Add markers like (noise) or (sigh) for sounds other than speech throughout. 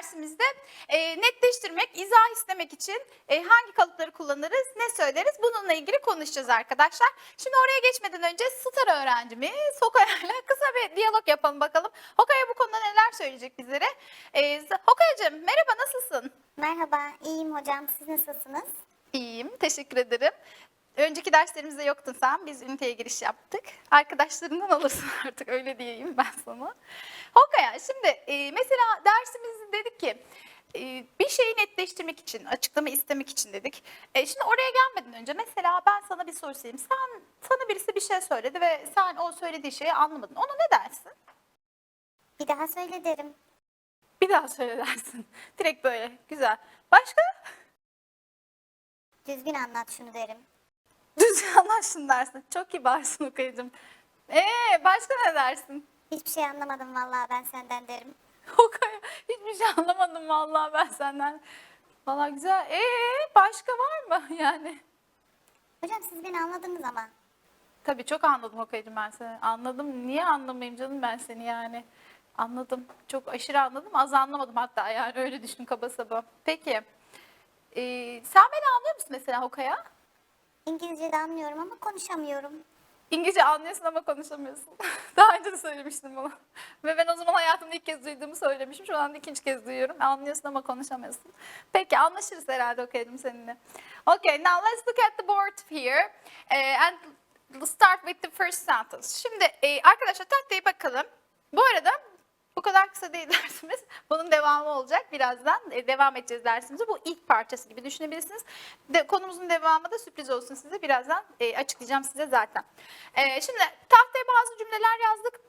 Dersimizde e, netleştirmek, izah istemek için e, hangi kalıpları kullanırız, ne söyleriz bununla ilgili konuşacağız arkadaşlar. Şimdi oraya geçmeden önce Star öğrencimiz Hokaya'yla kısa bir diyalog yapalım bakalım. Hokaya bu konuda neler söyleyecek bizlere? E, Hokaya'cığım merhaba nasılsın? Merhaba, iyiyim hocam. Siz nasılsınız? İyiyim, teşekkür ederim. Önceki derslerimizde yoktun sen, biz üniteye giriş yaptık. Arkadaşlarından alırsın (laughs) artık, öyle diyeyim ben sana. Hokaya, şimdi e, mesela dersimizde dedik ki, e, bir şeyi netleştirmek için, açıklama istemek için dedik. E, şimdi oraya gelmeden önce mesela ben sana bir soru sorayım. Sen, sana birisi bir şey söyledi ve sen o söylediği şeyi anlamadın. Ona ne dersin? Bir daha söyle derim. Bir daha söyle dersin. Direkt böyle, güzel. Başka? Düzgün anlat şunu derim. Düzgün anlaşsın (laughs) dersin. Çok kibarsın Okay'cığım. Ee, başka ne dersin? Hiçbir şey anlamadım vallahi ben senden derim. (laughs) Okay. Hiçbir şey anlamadım vallahi ben senden. Valla güzel. Ee, başka var mı (laughs) yani? Hocam siz beni anladınız ama. Tabii çok anladım Okay'cığım ben seni. Anladım. Niye anlamayayım canım ben seni yani? Anladım. Çok aşırı anladım. Az anlamadım hatta yani öyle düşün kaba saba. Peki. Ee, sen beni anlıyor musun mesela Hokaya? İngilizce de anlıyorum ama konuşamıyorum. İngilizce anlıyorsun ama konuşamıyorsun. (laughs) Daha önce de söylemiştim bunu. Ve ben o zaman hayatımda ilk kez duyduğumu söylemişim. Şu anda ikinci kez duyuyorum. Anlıyorsun ama konuşamıyorsun. Peki anlaşırız herhalde okuyalım seninle. Okay, now let's look at the board here. Eh, and start with the first sentence. Şimdi eh, arkadaşlar tahtaya bakalım. Bu arada bu kadar kısa değil (laughs) dersimiz. Bunun devamı olacak. Birazdan e, devam edeceğiz dersimize. Bu ilk parçası gibi düşünebilirsiniz. De, konumuzun devamı da sürpriz olsun size. Birazdan e, açıklayacağım size zaten. E, şimdi tahtaya bazı cümleler yazdık.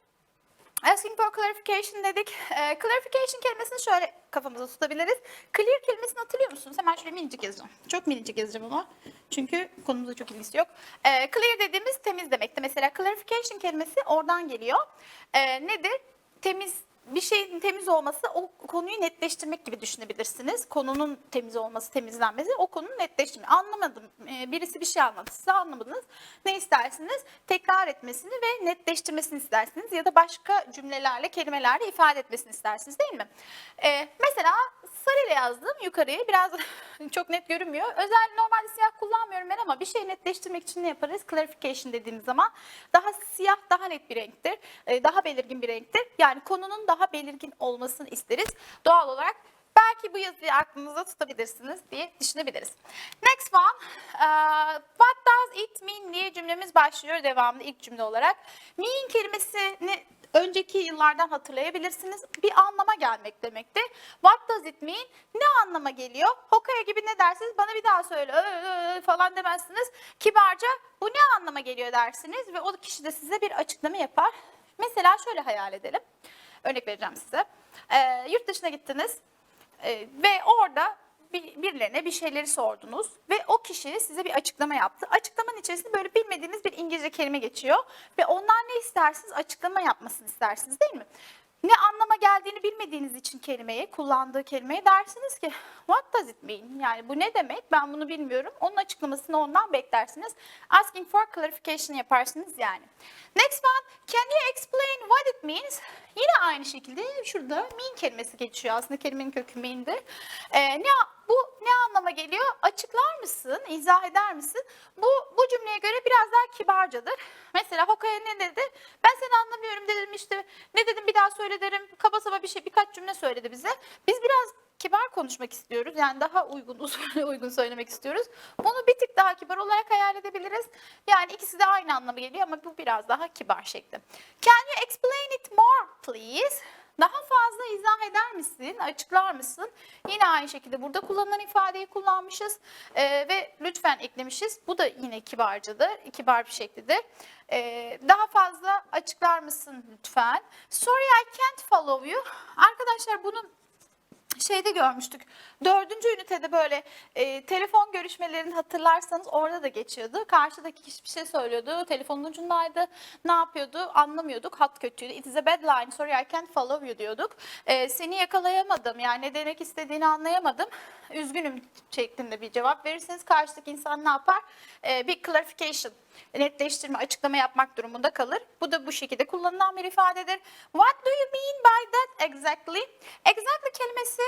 Asking for clarification dedik. E, clarification kelimesini şöyle kafamıza tutabiliriz. Clear kelimesini hatırlıyor musunuz? Hemen şöyle minicik yazacağım. Çok minicik yazacağım ama. Çünkü konumuzda çok ilgisi yok. E, clear dediğimiz temiz demekti. Mesela clarification kelimesi oradan geliyor. E, nedir? Temiz bir şeyin temiz olması o konuyu netleştirmek gibi düşünebilirsiniz. Konunun temiz olması, temizlenmesi o konunun netleştirme. Anlamadım. Ee, birisi bir şey anlattı. Size anlamadınız. Ne istersiniz? Tekrar etmesini ve netleştirmesini istersiniz. Ya da başka cümlelerle, kelimelerle ifade etmesini istersiniz değil mi? Ee, mesela sarıyla yazdım yukarıya. Biraz (laughs) çok net görünmüyor. Özel normalde siyah kullanmıyorum ben ama bir şeyi netleştirmek için ne yaparız? Clarification dediğimiz zaman daha siyah, daha net bir renktir. Ee, daha belirgin bir renktir. Yani konunun daha belirgin olmasını isteriz. Doğal olarak belki bu yazıyı aklınızda tutabilirsiniz diye düşünebiliriz. Next one. Uh, what does it mean diye cümlemiz başlıyor devamlı ilk cümle olarak. Mean kelimesini önceki yıllardan hatırlayabilirsiniz. Bir anlama gelmek demekti. What does it mean? Ne anlama geliyor? Hokaya gibi ne dersiniz? Bana bir daha söyle falan demezsiniz. Kibarca bu ne anlama geliyor dersiniz ve o kişi de size bir açıklama yapar. Mesela şöyle hayal edelim. Örnek vereceğim size. Ee, yurt dışına gittiniz ee, ve orada bir, birilerine bir şeyleri sordunuz ve o kişi size bir açıklama yaptı. Açıklamanın içerisinde böyle bilmediğiniz bir İngilizce kelime geçiyor ve ondan ne istersiniz? Açıklama yapmasını istersiniz değil mi? Ne anlama geldiğini bilmediğiniz için kelimeyi, kullandığı kelimeyi dersiniz ki what does it mean? Yani bu ne demek? Ben bunu bilmiyorum. Onun açıklamasını ondan beklersiniz. Asking for clarification yaparsınız yani. Next one, can you explain what it means? Yine aynı şekilde şurada mean kelimesi geçiyor. Aslında kelimenin kökü mean'dir. Ee, ne, bu ne anlama geliyor? Açıklar mısın? İzah eder misin? Bu, bu cümleye göre biraz daha kibarcadır. Mesela Hokaya ne dedi? Ben seni anlamıyorum dedim işte. Ne dedim bir daha söyle derim. Kaba saba bir şey birkaç cümle söyledi bize. Biz biraz kibar konuşmak istiyoruz. Yani daha uygun, (laughs) usulüne uygun söylemek istiyoruz. Bunu bir tık daha kibar olarak hayal edebiliriz. Yani ikisi de aynı anlama geliyor ama bu biraz daha kibar şekli. Can you explain it more please? Daha fazla izah eder misin? Açıklar mısın? Yine aynı şekilde burada kullanılan ifadeyi kullanmışız Ee, ve lütfen eklemişiz. Bu da yine kibarcadır, kibar bir şeklidir. Ee, daha fazla açıklar mısın lütfen? Sorry I can't follow you. Arkadaşlar bunun şeyde görmüştük. Dördüncü ünitede böyle e, telefon görüşmelerini hatırlarsanız orada da geçiyordu. Karşıdaki kişi bir şey söylüyordu. Telefonun ucundaydı. Ne yapıyordu? Anlamıyorduk. Hat kötüydü. It is a bad line. Sorry I can't follow you diyorduk. E, seni yakalayamadım. Yani ne demek istediğini anlayamadım. Üzgünüm şeklinde bir cevap verirseniz karşıdaki insan ne yapar? Ee, bir clarification, netleştirme, açıklama yapmak durumunda kalır. Bu da bu şekilde kullanılan bir ifadedir. What do you mean by that exactly? Exactly kelimesi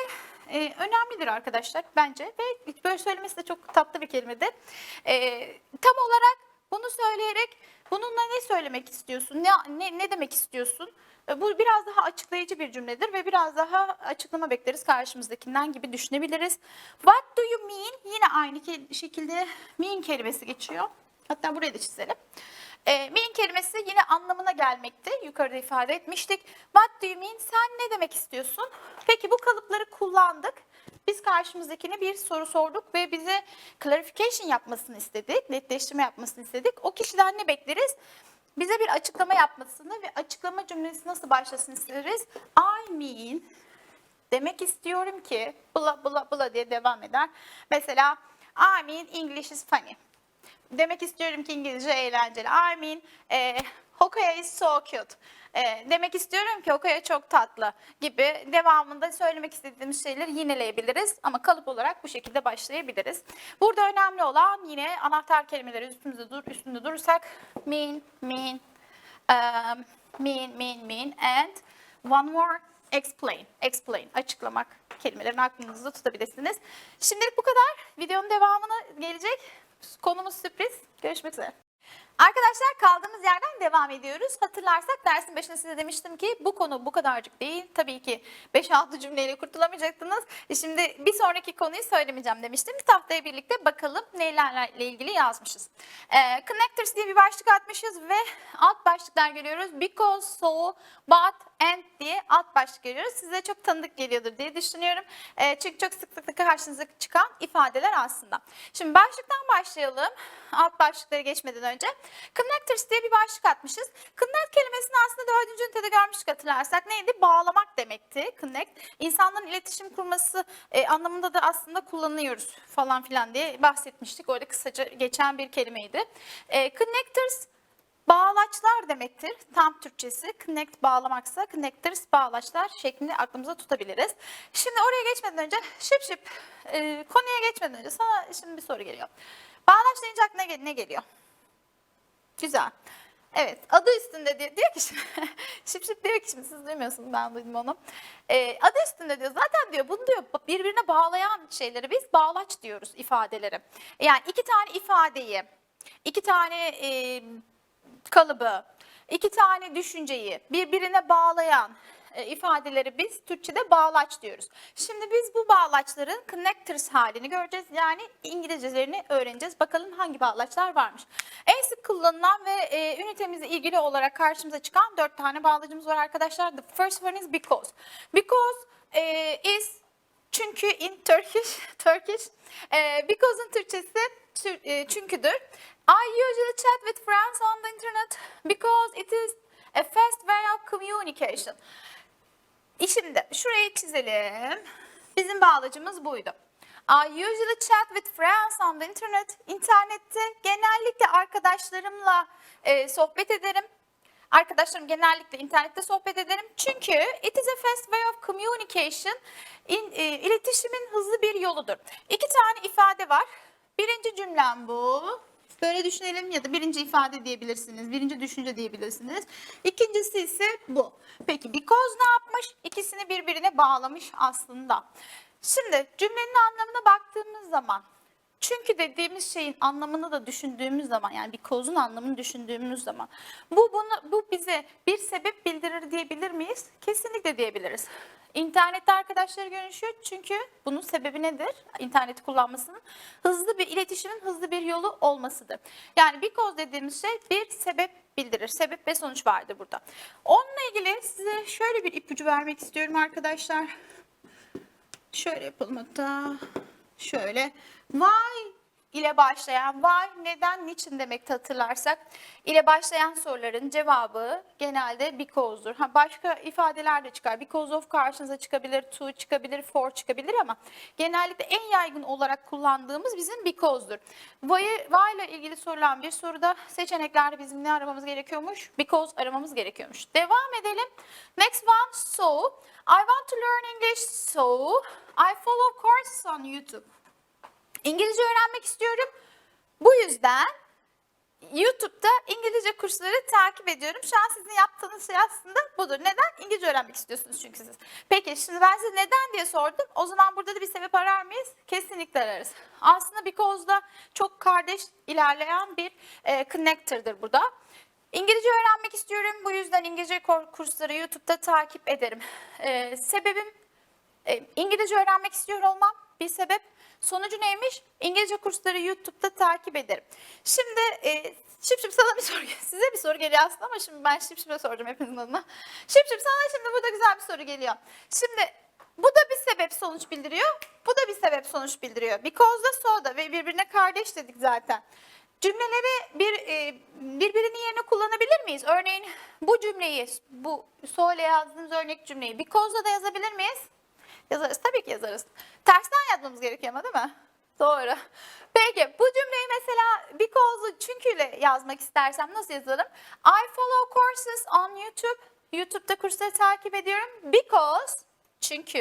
e, önemlidir arkadaşlar bence ve böyle söylemesi de çok tatlı bir kelimedir. E, tam olarak bunu söyleyerek bununla ne söylemek istiyorsun? Ne, ne, ne demek istiyorsun? E, Bu biraz daha açıklayıcı bir cümledir ve biraz daha açıklama bekleriz karşımızdakinden gibi düşünebiliriz. What do you mean? Yine aynı şekilde mean kelimesi geçiyor. Hatta buraya da çizelim. E, mean kelimesi yine anlamına gelmekte. Yukarıda ifade etmiştik. What do you mean? Sen ne demek istiyorsun? Peki bu kalıpları kullandık. Biz karşımızdakine bir soru sorduk ve bize clarification yapmasını istedik, netleştirme yapmasını istedik. O kişiden ne bekleriz? Bize bir açıklama yapmasını ve açıklama cümlesi nasıl başlasın isteriz? I mean demek istiyorum ki bla bla bla diye devam eder. Mesela I mean English is funny. Demek istiyorum ki İngilizce eğlenceli. I mean e, Hokoya is so cute. E, demek istiyorum ki Hokoya çok tatlı gibi devamında söylemek istediğimiz şeyleri yineleyebiliriz ama kalıp olarak bu şekilde başlayabiliriz. Burada önemli olan yine anahtar kelimeleri üstümüzde dur üstünde durursak mean, mean, um, mean, mean, mean and one more explain, explain, açıklamak kelimelerini aklınızda tutabilirsiniz. Şimdilik bu kadar. Videonun devamına gelecek. Konumuz sürpriz. Görüşmek üzere. Arkadaşlar kaldığımız yerden devam ediyoruz. Hatırlarsak dersin başında size demiştim ki bu konu bu kadarcık değil. Tabii ki 5-6 cümleyle kurtulamayacaktınız. E Şimdi bir sonraki konuyu söylemeyeceğim demiştim. Bir tahtaya birlikte bakalım nelerle ilgili yazmışız. Ee, connectors diye bir başlık atmışız ve alt başlıklar görüyoruz. Because, so, but, and diye alt başlık görüyoruz. Size çok tanıdık geliyordur diye düşünüyorum. Ee, çünkü çok sıklıkla karşınıza çıkan ifadeler aslında. Şimdi başlıktan başlayalım. Alt başlıkları geçmeden önce. Connectors diye bir başlık atmışız. Connect kelimesini aslında dördüncü ünitede görmüştük hatırlarsak. Neydi? Bağlamak demekti. Connect. İnsanların iletişim kurması e, anlamında da aslında kullanıyoruz falan filan diye bahsetmiştik. Orada kısaca geçen bir kelimeydi. E, connectors Bağlaçlar demektir. Tam Türkçesi connect bağlamaksa connectors bağlaçlar şeklinde aklımıza tutabiliriz. Şimdi oraya geçmeden önce şıp şıp e, konuya geçmeden önce sana şimdi bir soru geliyor. Bağlaç deyince aklına ne, ne geliyor? Güzel. Evet adı üstünde diyor, diyor ki şimdi, (laughs) şıp şıp diyor ki şimdi siz duymuyorsunuz ben duydum onu. Ee, adı üstünde diyor zaten diyor bunu diyor birbirine bağlayan şeyleri biz bağlaç diyoruz ifadeleri. Yani iki tane ifadeyi, iki tane e, kalıbı, iki tane düşünceyi birbirine bağlayan e, ifadeleri biz Türkçe'de bağlaç diyoruz. Şimdi biz bu bağlaçların connectors halini göreceğiz. Yani İngilizcelerini öğreneceğiz. Bakalım hangi bağlaçlar varmış. En sık kullanılan ve e, ünitemizle ilgili olarak karşımıza çıkan dört tane bağlacımız var arkadaşlar. The first one is because. Because e, is çünkü in Turkish, (laughs) Turkish. E, because'un Türkçesi e, çünküdür. I usually chat with friends on the internet because it is a fast way of communication. Şimdi şurayı çizelim. Bizim bağlacımız buydu. I usually chat with friends on the internet. İnternette genellikle arkadaşlarımla e, sohbet ederim. Arkadaşlarım genellikle internette sohbet ederim. Çünkü it is a fast way of communication. İn, e, iletişimin hızlı bir yoludur. İki tane ifade var. Birinci cümlem bu. Böyle düşünelim ya da birinci ifade diyebilirsiniz, birinci düşünce diyebilirsiniz. İkincisi ise bu. Peki because ne yapmış? İkisini birbirine bağlamış aslında. Şimdi cümlenin anlamına baktığımız zaman çünkü dediğimiz şeyin anlamını da düşündüğümüz zaman yani because'un anlamını düşündüğümüz zaman bu bunu bu bize bir sebep bildirir diyebilir miyiz? Kesinlikle diyebiliriz. İnternette arkadaşları görüşüyor çünkü bunun sebebi nedir? İnterneti kullanmasının hızlı bir iletişimin hızlı bir yolu olmasıdır. Yani because dediğimiz şey bir sebep bildirir. Sebep ve sonuç vardır burada. Onunla ilgili size şöyle bir ipucu vermek istiyorum arkadaşlar. Şöyle yapalım hatta. Şöyle. Why ile başlayan why, neden, niçin demekti hatırlarsak ile başlayan soruların cevabı genelde because'dur. Ha, başka ifadeler de çıkar. Because of karşınıza çıkabilir, to çıkabilir, for çıkabilir ama genellikle en yaygın olarak kullandığımız bizim because'dur. Why, why ile ilgili sorulan bir soruda seçeneklerde bizim ne aramamız gerekiyormuş? Because aramamız gerekiyormuş. Devam edelim. Next one, so. I want to learn English, so I follow courses on YouTube. İngilizce öğrenmek istiyorum. Bu yüzden YouTube'da İngilizce kursları takip ediyorum. Şu an sizin yaptığınız şey aslında budur. Neden? İngilizce öğrenmek istiyorsunuz çünkü siz. Peki şimdi ben size neden diye sordum. O zaman burada da bir sebep arar mıyız? Kesinlikle ararız. Aslında Because'da çok kardeş ilerleyen bir e, connector'dır bu da. İngilizce öğrenmek istiyorum. Bu yüzden İngilizce kursları YouTube'da takip ederim. E, sebebim e, İngilizce öğrenmek istiyor olmam bir sebep. Sonucu neymiş? İngilizce kursları YouTube'da takip ederim. Şimdi e, şıp sana bir (laughs) soru Size bir soru geliyor aslında ama şimdi ben şıp şıp'a soracağım hepinizin adına. Şıp şıp sana şimdi burada güzel bir soru geliyor. Şimdi bu da bir sebep sonuç bildiriyor. Bu da bir sebep sonuç bildiriyor. Because da so da ve birbirine kardeş dedik zaten. Cümleleri bir e, birbirinin yerine kullanabilir miyiz? Örneğin bu cümleyi, bu so ile yazdığımız örnek cümleyi because'da da yazabilir miyiz? Yazarız. Tabii ki yazarız. Tersten yazmamız gerekiyor ama değil mi? Doğru. Peki bu cümleyi mesela because'u çünküyle yazmak istersem nasıl yazarım? I follow courses on YouTube. YouTube'da kursları takip ediyorum. Because çünkü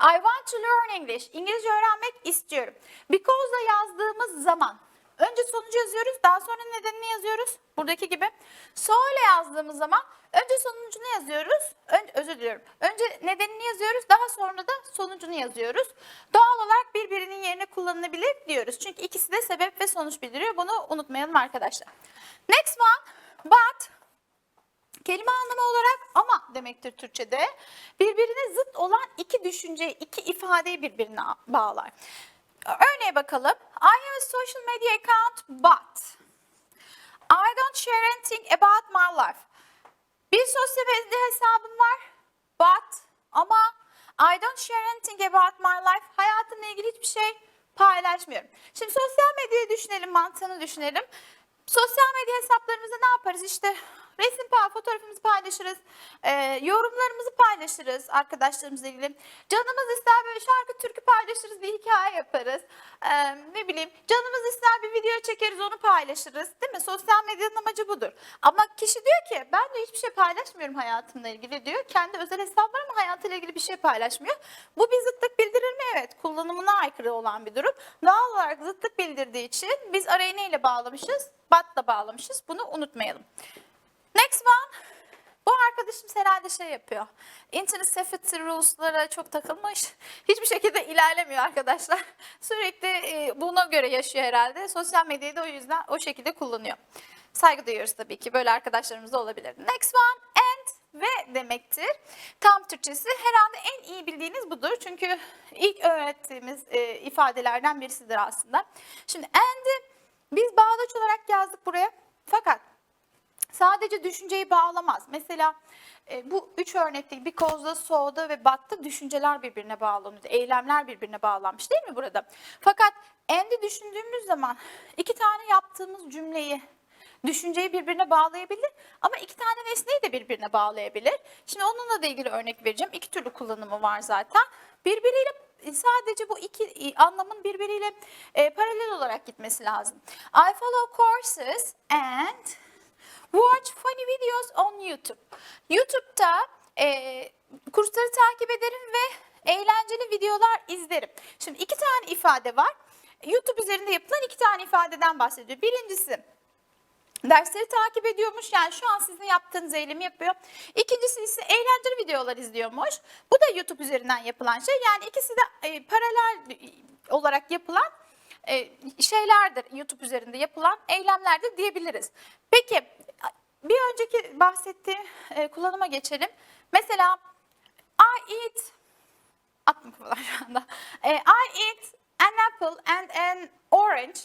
I want to learn English. İngilizce öğrenmek istiyorum. Because'la yazdığımız zaman önce sonucu yazıyoruz, daha sonra nedenini yazıyoruz. Buradaki gibi. So yazdığımız zaman önce sonucunu yazıyoruz. Ön, özür diliyorum. Önce nedenini yazıyoruz, daha sonra da sonucunu yazıyoruz. Doğal olarak birbirinin yerine kullanılabilir diyoruz. Çünkü ikisi de sebep ve sonuç bildiriyor. Bunu unutmayalım arkadaşlar. Next one, but Kelime anlamı olarak ama demektir Türkçe'de. Birbirine zıt olan iki düşünceyi, iki ifadeyi birbirine bağlar. Örneğe bakalım. I have a social media account but I don't share anything about my life. Bir sosyal medya hesabım var but ama I don't share anything about my life. Hayatımla ilgili hiçbir şey paylaşmıyorum. Şimdi sosyal medyayı düşünelim, mantığını düşünelim. Sosyal medya hesaplarımızda ne yaparız? İşte resim pay, fotoğrafımızı paylaşırız, e, yorumlarımızı paylaşırız arkadaşlarımızla ilgili. Canımız ister böyle şarkı türkü paylaşırız, bir hikaye yaparız. E, ne bileyim, canımız ister bir video çekeriz, onu paylaşırız. Değil mi? Sosyal medyanın amacı budur. Ama kişi diyor ki ben de hiçbir şey paylaşmıyorum hayatımla ilgili diyor. Kendi özel hesabı var ama hayatıyla ilgili bir şey paylaşmıyor. Bu bir zıtlık bildirir mi? Evet. Kullanımına aykırı olan bir durum. Doğal olarak zıtlık bildirdiği için biz arayı neyle bağlamışız? Batla bağlamışız. Bunu unutmayalım. Next one. Bu arkadaşım herhalde şey yapıyor. Internet safety rules'lara çok takılmış. Hiçbir şekilde ilerlemiyor arkadaşlar. (laughs) Sürekli e, buna göre yaşıyor herhalde. Sosyal medyayı da o yüzden o şekilde kullanıyor. Saygı duyuyoruz tabii ki. Böyle arkadaşlarımız da olabilir. Next one. And ve demektir. Tam Türkçesi herhalde en iyi bildiğiniz budur. Çünkü ilk öğrettiğimiz e, ifadelerden birisidir aslında. Şimdi and'i biz bağlaç olarak yazdık buraya. Fakat sadece düşünceyi bağlamaz. Mesela e, bu üç örnekte because'da, so'da ve but'ta düşünceler birbirine bağlanıyor. Eylemler birbirine bağlanmış değil mi burada? Fakat and'i düşündüğümüz zaman iki tane yaptığımız cümleyi düşünceyi birbirine bağlayabilir ama iki tane nesneyi de birbirine bağlayabilir. Şimdi onunla da ilgili örnek vereceğim. İki türlü kullanımı var zaten. Birbiriyle sadece bu iki anlamın birbiriyle e, paralel olarak gitmesi lazım. I follow courses and watch funny videos on YouTube. YouTube'da e, kursları takip ederim ve eğlenceli videolar izlerim. Şimdi iki tane ifade var. YouTube üzerinde yapılan iki tane ifadeden bahsediyor. Birincisi dersleri takip ediyormuş. Yani şu an sizin yaptığınız eylemi yapıyor. İkincisi ise eğlenceli videolar izliyormuş. Bu da YouTube üzerinden yapılan şey. Yani ikisi de e, paralel olarak yapılan e, şeylerdir. YouTube üzerinde yapılan eylemlerdir diyebiliriz. Peki bir önceki bahsettiğim e, kullanıma geçelim. Mesela I eat aklım kafalar şu anda. E, I eat an apple and an orange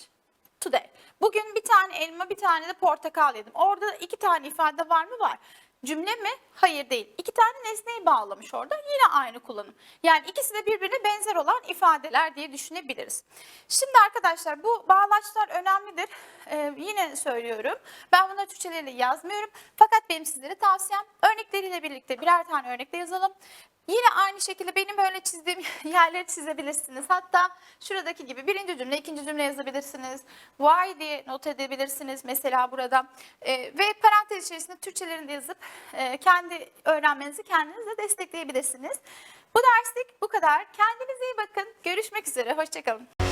today. Bugün bir tane elma, bir tane de portakal yedim. Orada iki tane ifade var mı? Var. Cümle mi? Hayır değil. İki tane nesneyi bağlamış orada. Yine aynı kullanım. Yani ikisi de birbirine benzer olan ifadeler diye düşünebiliriz. Şimdi arkadaşlar bu bağlaçlar önemlidir. Ee, yine söylüyorum. Ben bunları Türkçeleriyle yazmıyorum. Fakat benim sizlere tavsiyem örnekleriyle birlikte birer tane örnekle yazalım. Yine aynı şekilde benim böyle çizdiğim (laughs) yerleri çizebilirsiniz. Hatta şuradaki gibi birinci cümle, ikinci cümle yazabilirsiniz. Why diye not edebilirsiniz mesela burada. Ee, ve parantez içerisinde Türkçelerini yazıp e, kendi öğrenmenizi kendiniz de destekleyebilirsiniz. Bu derslik bu kadar. Kendinize iyi bakın. Görüşmek üzere. Hoşçakalın.